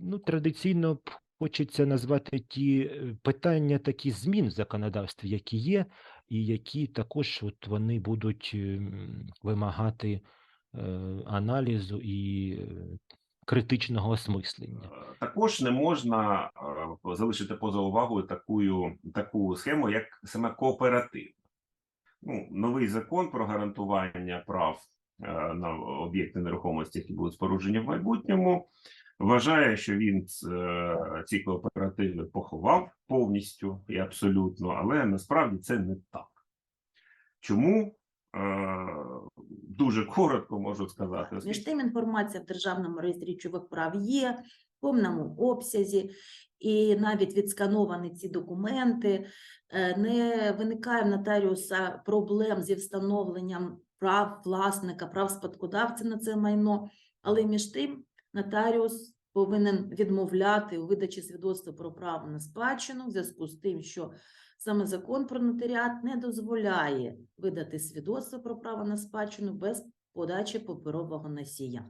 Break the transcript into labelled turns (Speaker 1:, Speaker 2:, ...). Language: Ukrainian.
Speaker 1: ну, традиційно хочеться назвати ті е, питання, такі змін в законодавстві, які є, і які також от вони будуть ем, вимагати е, аналізу і е, критичного осмислення.
Speaker 2: Е, Також не можна е, залишити поза увагою таку, таку схему, як саме кооператив. Ну, новий закон про гарантування прав е, на об'єкти нерухомості, які будуть споруджені в майбутньому, вважає, що він е, ці кооперативи поховав повністю і абсолютно, але насправді це не так. Чому? Е, Дуже коротко можу сказати.
Speaker 3: Між тим, інформація в державному реєстрі речових прав є в повному обсязі, і навіть відскановані ці документи. Е, Не виникає в нотаріуса проблем зі встановленням прав власника, прав спадкодавця на це майно, але між тим нотаріус повинен відмовляти у видачі свідоцтва про право на спадщину в зв'язку з тим, що саме закон про нотаріат не дозволяє видати свідоцтво про право на спадщину без подачі паперового носія.